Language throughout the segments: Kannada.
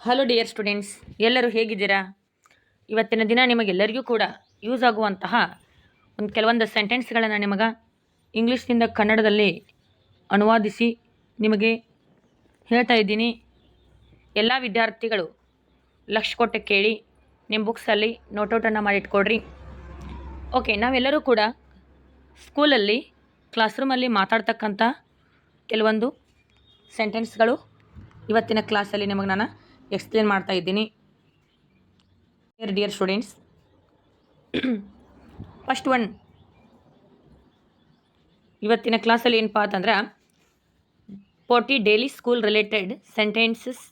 ಹಲೋ ಡಿಯರ್ ಸ್ಟೂಡೆಂಟ್ಸ್ ಎಲ್ಲರೂ ಹೇಗಿದ್ದೀರಾ? ಇವತ್ತಿನ ದಿನ ನಿಮಗೆಲ್ಲರಿಗೂ ಕೂಡ ಯೂಸ್ ಆಗುವಂತಹ ಒಂದು ಕೆಲವೊಂದು ಸೆಂಟೆನ್ಸ್ಗಳನ್ನು ನಿಮಗೆ ಇಂಗ್ಲೀಷ್ನಿಂದ ಕನ್ನಡದಲ್ಲಿ ಅನುವಾದಿಸಿ ನಿಮಗೆ ಹೇಳ್ತಾ ಇದ್ದೀನಿ. ಎಲ್ಲ ವಿದ್ಯಾರ್ಥಿಗಳು ಲಕ್ಷ ಕೊಟ್ಟೆ ಕೇಳಿ ನಿಮ್ಮ ಬುಕ್ಸಲ್ಲಿ ನೋಟೌಟನ್ನು ಮಾಡಿಟ್ಕೊಡ್ರಿ. ಓಕೆ ನಾವೆಲ್ಲರೂ ಕೂಡ ಸ್ಕೂಲಲ್ಲಿ ಕ್ಲಾಸ್ ರೂಮಲ್ಲಿ ಮಾತಾಡ್ತಕ್ಕಂಥ ಕೆಲವೊಂದು ಸೆಂಟೆನ್ಸ್ಗಳು ಇವತ್ತಿನ ಕ್ಲಾಸಲ್ಲಿ ನಿಮಗೆ ನಾನು ಎಕ್ಸ್ಪ್ಲೇನ್ ಮಾಡ್ತಾ ಇದ್ದೀನಿ. Dear dear students first one ಇವತ್ತಿನ ಕ್ಲಾಸಲ್ಲಿ ಏನಪ್ಪ ಅಂತಂದ್ರೆ forty daily school related sentences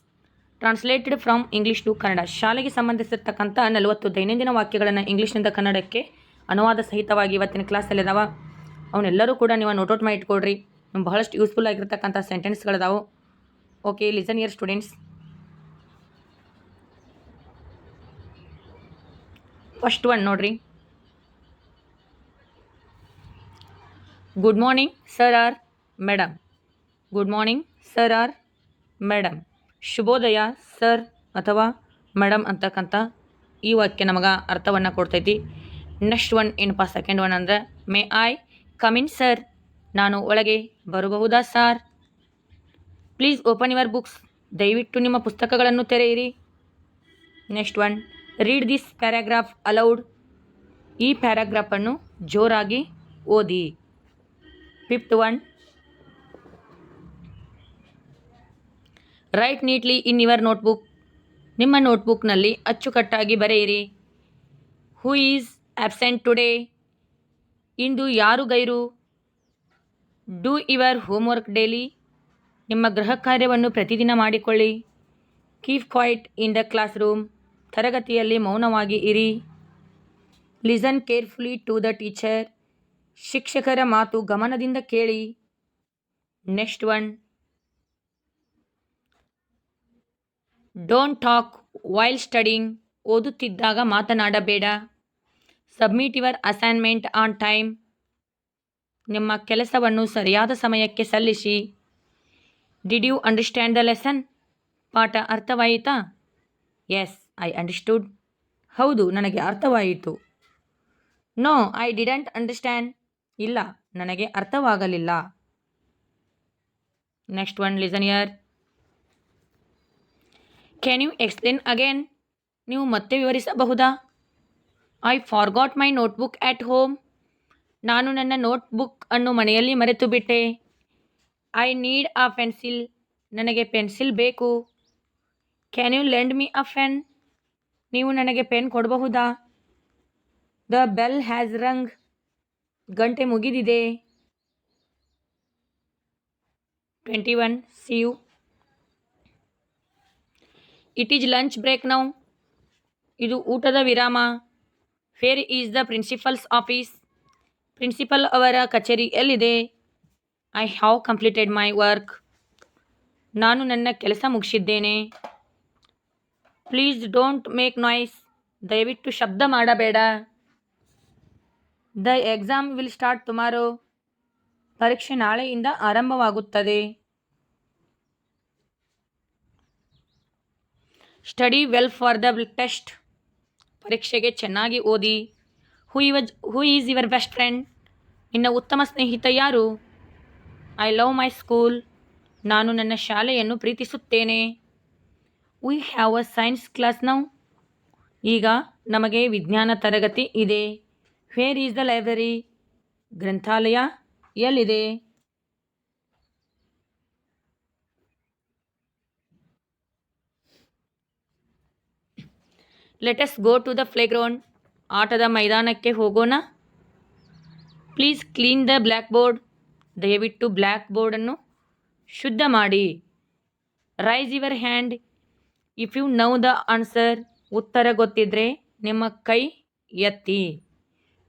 translated from English to Kannada ಶಾಲೆಗೆ ಸಂಬಂಧಿಸಿರ್ತಕ್ಕಂಥ ನಲವತ್ತು ದೈನಂದಿನ ವಾಕ್ಯಗಳನ್ನು ಇಂಗ್ಲೀಷ್ನಿಂದ ಕನ್ನಡಕ್ಕೆ ಅನುವಾದ ಸಹಿತವಾಗಿ ಇವತ್ತಿನ ಕ್ಲಾಸಲ್ಲಿ ಅದಾವ. ಅವನ್ನೆಲ್ಲರೂ ಕೂಡ ನೀವು ನೋಟೌಟ್ ಮಾಡಿ ಇಟ್ಕೊಳ್ರಿ. ನಿಮ್ಗೆ ಬಹಳಷ್ಟು ಯೂಸ್ಫುಲ್ ಆಗಿರ್ತಕ್ಕಂಥ ಸೆಂಟೆನ್ಸ್ಗಳಿದಾವೆ okay listen dear students first one ನೋಡ್ರಿ. Good morning sir or madam good morning sir or madam ಶುಭೋದಯ ಸರ್ ಅಥವಾ ಮೇಡಮ್ ಅಂತಕ್ಕಂಥ ಈ ವಾಕ್ಯ ನಮಗೆ ಅರ್ಥವನ್ನು ಕೊಡ್ತೈತಿ. ನೆಕ್ಸ್ಟ್ ಒನ್ ಏನಪ್ಪ ಸೆಕೆಂಡ್ ಒನ್ ಅಂದರೆ may I come in sir ನಾನು ಒಳಗೆ ಬರಬಹುದಾ sir please open your books ದಯವಿಟ್ಟು ನಿಮ್ಮ ಪುಸ್ತಕಗಳನ್ನು ತೆರೆಯಿರಿ. Next one read this paragraph aloud ಈ ಪ್ಯಾರಾಗ್ರಾಫನ್ನು ಜೋರಾಗಿ ಓದಿ. Fifth one write neatly in your notebook ನಿಮ್ಮ ನೋಟ್ಬುಕ್ನಲ್ಲಿ ಅಚ್ಚುಕಟ್ಟಾಗಿ ಬರೆಯಿರಿ. ಹೂ ಈಸ್ ಆಬ್ಸೆಂಟ್ ಟುಡೇ ಇಂದು ಯಾರು ಗೈರು? ಡೂ ಯುವರ್ ಹೋಮ್ವರ್ಕ್ ಡೈಲಿ ನಿಮ್ಮ ಗೃಹ ಕಾರ್ಯವನ್ನು ಪ್ರತಿದಿನ ಮಾಡಿಕೊಳ್ಳಿ. Keep quiet in the class room ತರಗತಿಯಲ್ಲಿ ಮೌನವಾಗಿ ಇರಿ. Listen carefully to the teacher ಶಿಕ್ಷಕರ ಮಾತು ಗಮನದಿಂದ ಕೇಳಿ. Next one don't talk while studying ಓದುತ್ತಿದ್ದಾಗ ಮಾತನಾಡಬೇಡ. Submit your assignment on time ನಿಮ್ಮ ಕೆಲಸವನ್ನು ಸರಿಯಾದ ಸಮಯಕ್ಕೆ ಸಲ್ಲಿಸಿ. Did you understand the lesson ಪಾಠ ಅರ್ಥವಾಯಿತಾ? ಎಸ್ ಐ ಅಂಡರ್ಸ್ಟುಡ್ ಹೌದು, ನನಗೆ ಅರ್ಥವಾಯಿತು. ನೋ ಐ ಡಿಡಂಟ್ ಅಂಡರ್ಸ್ಟ್ಯಾಂಡ್ ಇಲ್ಲ, ನನಗೆ ಅರ್ಥವಾಗಲಿಲ್ಲ. Next one listen dear can you explain again ನೀವು ಮತ್ತೆ ವಿವರಿಸಬಹುದಾ? I forgot my notebook at home ನಾನು ನನ್ನ ನೋಟ್ಬುಕ್ ಅನ್ನು ಮನೆಯಲ್ಲಿ ಮರೆತು ಬಿಟ್ಟೆ ಐ ನೀಡ್ ಆ ಪೆನ್ಸಿಲ್ ನನಗೆ ಪೆನ್ಸಿಲ್ ಬೇಕು. Can you lend me a pen ನೀವು ನನಗೆ ಪೆನ್ ಕೊಡಬಹುದಾ? The bell has rung. ಗಂಟೆ ಮುಗಿದಿದೆ. Twenty one, see you. It is lunch break now. ಇದು ಊಟದ ವಿರಾಮ. Where is the principal's office. Principal ಅವರ ಕಚೇರಿ ಎಲ್ಲಿದೆ? I have completed my work. ನಾನು ನನ್ನ ಕೆಲಸ ಮುಗಿಸಿದ್ದೇನೆ. ಪ್ಲೀಸ್ ಡೋಂಟ್ ಮೇಕ್ ನಾಯ್ಸ್ ದಯವಿಟ್ಟು ಶಬ್ದ ಮಾಡಬೇಡ. The exam will start tomorrow ಪರೀಕ್ಷೆ ನಾಳೆಯಿಂದ ಆರಂಭವಾಗುತ್ತದೆ. Study well for the test ಪರೀಕ್ಷೆಗೆ ಚೆನ್ನಾಗಿ ಓದಿ. Who is who is your best friend ನಿನ್ನ ಉತ್ತಮ ಸ್ನೇಹಿತ ಯಾರು? ಐ ಲವ್ ಮೈ ಸ್ಕೂಲ್ ನಾನು ನನ್ನ ಶಾಲೆಯನ್ನು ಪ್ರೀತಿಸುತ್ತೇನೆ. We have a science class now ಈಗ ನಮಗೆ ವಿಜ್ಞಾನ ತರಗತಿ ಇದೆ. ವೇರ್ ಈಸ್ ದ ಲೈಬ್ರರಿ ಗ್ರಂಥಾಲಯ ಎಲ್ಲಿದೆ? Let's go to the playground ಆಟದ ಮೈದಾನಕ್ಕೆ ಹೋಗೋಣ. Please clean the black board ದಯವಿಟ್ಟು ಬ್ಲ್ಯಾಕ್ ಬೋರ್ಡನ್ನು ಶುದ್ಧ ಮಾಡಿ. Raise your hand if you know the answer ಉತ್ತರ ಗೊತ್ತಿದ್ರೆ ನಿಮ್ಮ ಕೈ ಎತ್ತಿ.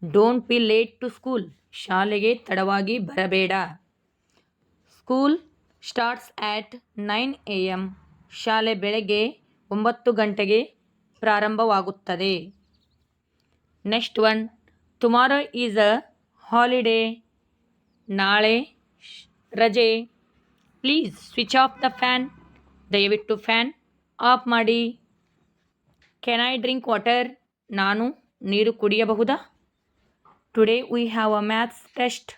Don't be late to school ಶಾಲೆಗೆ ತಡವಾಗಿ ಬರಬೇಡ. School starts at nine A M ಶಾಲೆ ಬೆಳಗ್ಗೆ ಒಂಬತ್ತು ಗಂಟೆಗೆ ಪ್ರಾರಂಭವಾಗುತ್ತದೆ. Next one tomorrow is a holiday ನಾಳೆ ರಜೆ. Please switch off the fan ದಯವಿಟ್ಟು ಫ್ಯಾನ್ ಆಫ್ ಮಾಡಿ. ಕ್ಯಾನ್ ಐ ಡ್ರಿಂಕ್ ವಾಟರ್ ನಾನು ನೀರು ಕುಡಿಯಬಹುದಾ? Today we have a maths test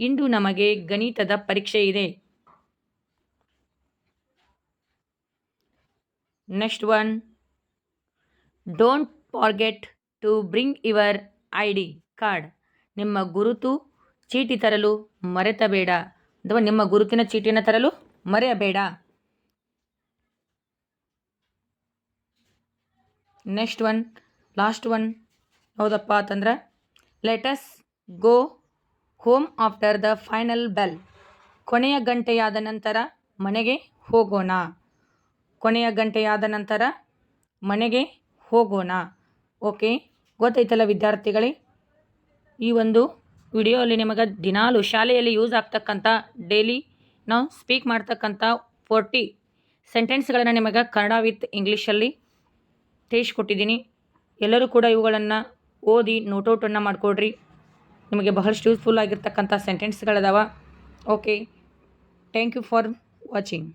ಇಂದು ನಮಗೆ ಗಣಿತದ ಪರೀಕ್ಷೆ ಇದೆ. Next one don't forget to bring your I D card ನಿಮ್ಮ ಗುರುತು ಚೀಟಿ ತರಲು ಮರೆತಬೇಡ. ಅಥವಾ ನಿಮ್ಮ ಗುರುತಿನ ಚೀಟಿಯನ್ನು ತರಲು ಮರೆಯಬೇಡ. ನೆಕ್ಸ್ಟ್ ಒನ್ ಲಾಸ್ಟ್ ಒನ್ ಹೌದಪ್ಪ ಅಂತಂದ್ರೆ let's go home after the final bell ಕೊನೆಯ ಗಂಟೆಯಾದ ನಂತರ ಮನೆಗೆ ಹೋಗೋಣ. ಕೊನೆಯ ಗಂಟೆಯಾದ ನಂತರ ಮನೆಗೆ ಹೋಗೋಣ. ಓಕೆ ಗೊತ್ತೈತಲ್ಲ ವಿದ್ಯಾರ್ಥಿಗಳೇ? ಈ ಒಂದು ವಿಡಿಯೋಲಿ ನಿಮಗೆ ದಿನಾಲು ಶಾಲೆಯಲ್ಲಿ ಯೂಸ್ ಆಗ್ತಕ್ಕಂಥ ಡೈಲಿ ನಾವು ಸ್ಪೀಕ್ ಮಾಡ್ತಕ್ಕಂಥ ಫೋರ್ಟಿ ಸೆಂಟೆನ್ಸ್ಗಳನ್ನು ನಿಮಗೆ ಕನ್ನಡ ವಿತ್ ಇಂಗ್ಲೀಷಲ್ಲಿ ತಿಳಿಸ್ಕೊಟ್ಟಿದ್ದೀನಿ ಎಲ್ಲರೂ ಕೂಡ ಇವುಗಳನ್ನು ಓದಿ ನೋಟೌಟನ್ನು ಮಾಡಿಕೊಡ್ರಿ. ನಿಮಗೆ ಬಹಳಷ್ಟು ಯೂಸ್ಫುಲ್ ಆಗಿರ್ತಕ್ಕಂಥ ಸೆಂಟೆನ್ಸ್ಗಳಿದಾವೆ okay thank you for watching